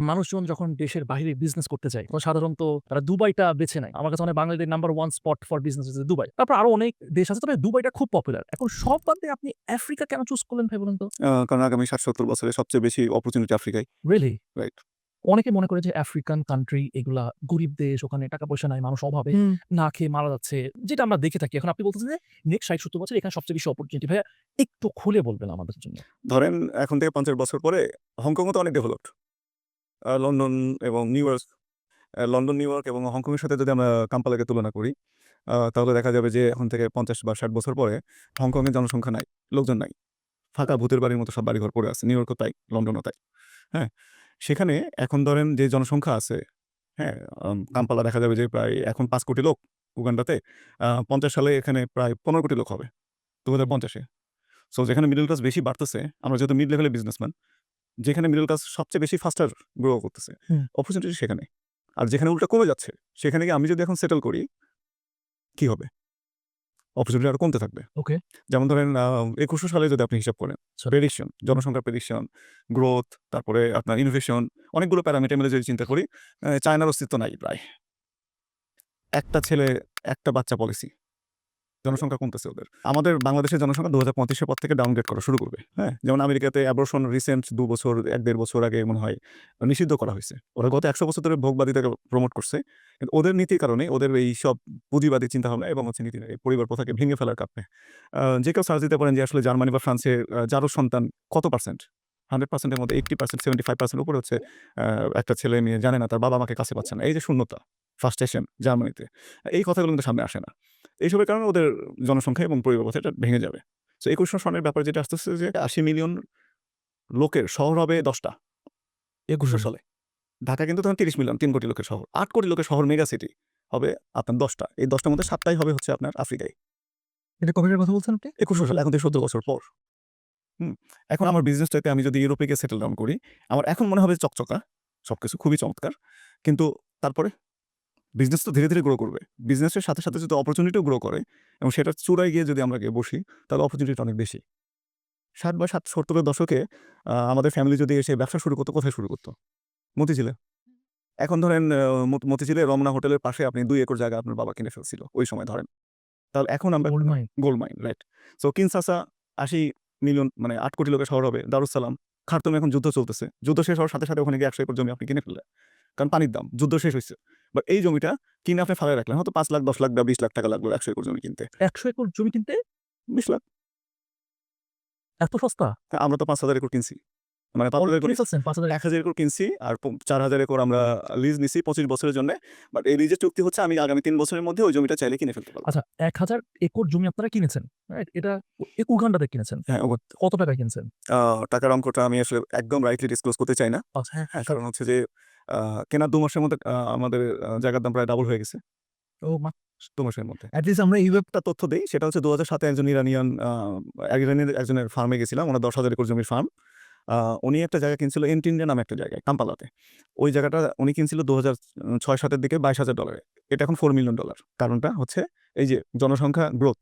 মানুষজন যখন দেশের বাইরে বিজনেস করতে যায় তখন সাধারণত তারা দুবাইটা বেছে নেয়। আমার কাছে অনেক বাংলাদেশের number one spot for business হচ্ছে দুবাই। তারপর আরও অনেক দেশ আছে তবে দুবাইটা খুব পপুলার এখন সব বাদ আপনি আফ্রিকা কেন চুজ করলেন ভাই বলুন তো? কারণ আগামী ষাট সত্তর বছরে সবচেয়ে বেশি অপরচুনিটি আফ্রিকায়। রিয়েলি রাইট অনেকে মনে করে যে আফ্রিকান কান্ট্রি এগুলা গরিব দেশ ওখানে টাকা পয়সা নাই মানুষ অভাবে না খেয়ে মারা যাচ্ছে যেটা আমরা দেখে থাকি। এখন আপনি বলতেছেন যে নেক্সট ষাট সত্তর বছর এখানে সবচেয়ে বেশি অপরচুনিটি ভাইয়া একটু খুলে বলবেন আমাদের জন্য। ধরেন এখন থেকে পঞ্চাশ বছর পরে হংকং তো অনেক ডেভেলপড লন্ডন এবং New York London, New York এবং হংকংয়ের সাথে যদি আমরা কাম্পালাকে তুলনা করি তাহলে দেখা যাবে যে এখন থেকে পঞ্চাশ বা ষাট বছর পরে হংকংয়ের জনসংখ্যা নাই, লোকজন নাই। ফাঁকা ভূতের বাড়ির মতো সব বাড়িঘর পড়ে আছে, নিউ ইয়র্কও তাই, লন্ডনও তাই। হ্যাঁ সেখানে এখন ধরেন যে জনসংখ্যা আছে হ্যাঁ কাম্পালা দেখা যাবে যে প্রায় এখন পাঁচ কোটি লোক উগান্ডাতে পঞ্চাশ সালে এখানে প্রায় পনেরো কোটি লোক হবে দু হাজার পঞ্চাশে। সো যেখানে মিডল ক্লাস বেশি বাড়তেছে, আমরা যেহেতু মিড লেভেলের বিজনেসম্যান যেখানে মিডল ক্লাস সবচেয়ে বেশি ফাস্টার গ্রো করতেছে। অপরচুনিটি সেখানে। আর যেখানে উল্টা কমে যাচ্ছে সেখানে গিয়ে আমি যদি এখন সেটেল করি কি হবে? অপরচুনিটি আরও কমতে থাকবে। ওকে যেমন ধরেন একুশশো সালে যদি আপনি হিসাব করেন। প্রেডিকশন জনসংখ্যার প্রেডিকশন গ্রোথ তারপরে আপনার ইনোভেশন অনেকগুলো প্যারামিটার মিলে যদি চিন্তা করি চায়নার অস্তিত্ব নাই প্রায়। একটা ছেলে একটা বাচ্চা পলিসি জনসংখ্যা কমতেছে ওদের। আমাদের বাংলাদেশের জনসংখ্যা দু হাজার পঁচিশের পর থেকে ডাউনগ্রেড করা শুরু করবে হ্যাঁ? যেমন আমেরিকাতে অ্যাবর্শন রিসেন্ট দু বছর এক দেড় বছর আগে মনে হয় নিষিদ্ধ করা হয়েছে। ওরা গত একশো বছর ধরে ভোগবাদিতাকে প্রমোট করছে। কিন্তু ওদের নীতির কারণে ওদের এই সব পুঁজিবাদী চিন্তাভাবনা এবং হচ্ছে নীতি পরিবার প্রথাকে ভেঙে ফেলার কারণে যে কেউ সার্চ দিতে পারেন যে আসলে জার্মানি বা ফ্রান্সের আহ, যারও সন্তান কত পার্সেন্ট হান্ড্রেড পার্সেন্টের মধ্যে eighty percent seventy five percent উপরে হচ্ছে একটা ছেলে মেয়ে জানে না তার বাবা মাকে কাছে পাচ্ছে না। এই যে শূন্যতা ফার্স্ট স্টেশন জার্মানিতে এই কথাগুলো কিন্তু সামনে আসে না। এইসবের কারণে ওদের জনসংখ্যা এবং পরিবার প্রথা এটা ভেঙে যাবে। তো একুশশো সনের ব্যাপারে যেটা আসতেছে যে আশি মিলিয়ন লোকের শহর হবে দশটা একুশশো সালে। ঢাকা কিন্তু তখন তিরিশ মিলিয়ন তিন কোটি লোকের শহর। আট কোটি লোকের শহর মেগা সিটি হবে আপনার দশটা। এই দশটার মধ্যে সাতটাই হবে হচ্ছে আপনার আফ্রিকায়। এটা কবের কথা বলছেন আপনি? একুশশো সালে এখন থেকে সত্তর বছর পর। হুম এখন আমার বিজনেসটাতে আমি যদি ইউরোপে গিয়ে সেটেল ডাউন করি আমার এখন মনে হবে চকচকা সব কিছু খুবই চমৎকার। কিন্তু তারপরে বিজনেস তো ধীরে ধীরে গ্রো করবে। বিজনেসের সাথে সাথে যদি অপরচুনিটিও গ্রো করে এবং সেটার চূড়ায় গিয়ে যদি আমরা গিয়ে বসি তাহলে অপরচুনিটি অনেক বেশি। ষাট বা ষাট সত্তরের দশকে আমাদের ফ্যামিলি যদি এসে ব্যবসা শুরু করতো কোথায় শুরু করতো? মতিঝিলে। এখন ধরেন মতিঝিলে রমনা হোটেলের পাশে আপনি দুই একর জায়গা আপনার বাবা কিনে ফেলছিল ওই সময় ধরেন। তাহলে এখন আমরা gold mine right so Kinshasa আশি মিলিয়ন মানে আট কোটি লোকের শহর হবে দারুসালাম খার্তুমে এখন যুদ্ধ চলতেছে। যুদ্ধ শেষ হওয়ার সাথে সাথে ওখানে গিয়ে একশো একর জমি আপনি কিনে ফেললেন। কারণ পানির দাম যুদ্ধ শেষ হয়েছে বাট এই জমিটা কিনে আপনি ফালে রাখলেন। হয়তো পাঁচ লাখ দশ লাখ বা বিশ লাখ টাকা লাগল একশো একর জমি কিনতে। একশো একর জমি কিনতে? বিশ লাখ। এত সস্তা? আমরা তো পাঁচ হাজার একর কিনছি। মানে এক হাজার একর কিনছি আর চার হাজার একর আমরা লিজ নিছি পঁচিশ বছরের জন্য। বাট এই লিজের চুক্তি হচ্ছে আমি আগামী তিন বছরের মধ্যে ওই জমিটা চাইলে কিনে ফেলতে পারব। আচ্ছা এক হাজার একর জমি আপনারা কিনেছেন এটা উগান্ডাতে কিনেছেন। হ্যাঁ কত টাকা কিনছেন? টাকার অঙ্কটা আমি আসলে একদম রাইটলি ডিসক্লোজ করতে চাই না। আচ্ছা হ্যাঁ হ্যাঁ কারণ হচ্ছে যে কেনার দু মাসের মধ্যে আমাদের জায়গার দাম প্রায় ডাবল হয়ে গেছে। ও মা দু মাসের মধ্যে। অ্যাটলিস্ট আমরা এই একটা তথ্য দিই। সেটা হচ্ছে দু হাজার সাতে একজন ইরানিয়ান ইরানের একজনের ফার্মে গেছিলাম। ওনার দশ হাজার একর জমির ফার্ম উনি একটা জায়গা কিনছিল এন্টিন্ডিয়া নামে একটা জায়গায় কাম্পালাতে ওই জায়গাটা উনি কিনছিল দু হাজার ছয় সাতের দিকে বাইশ হাজার ডলারে এটা এখন ফোর মিলিয়ন ডলার কারণটা হচ্ছে এই যে জনসংখ্যা গ্রোথ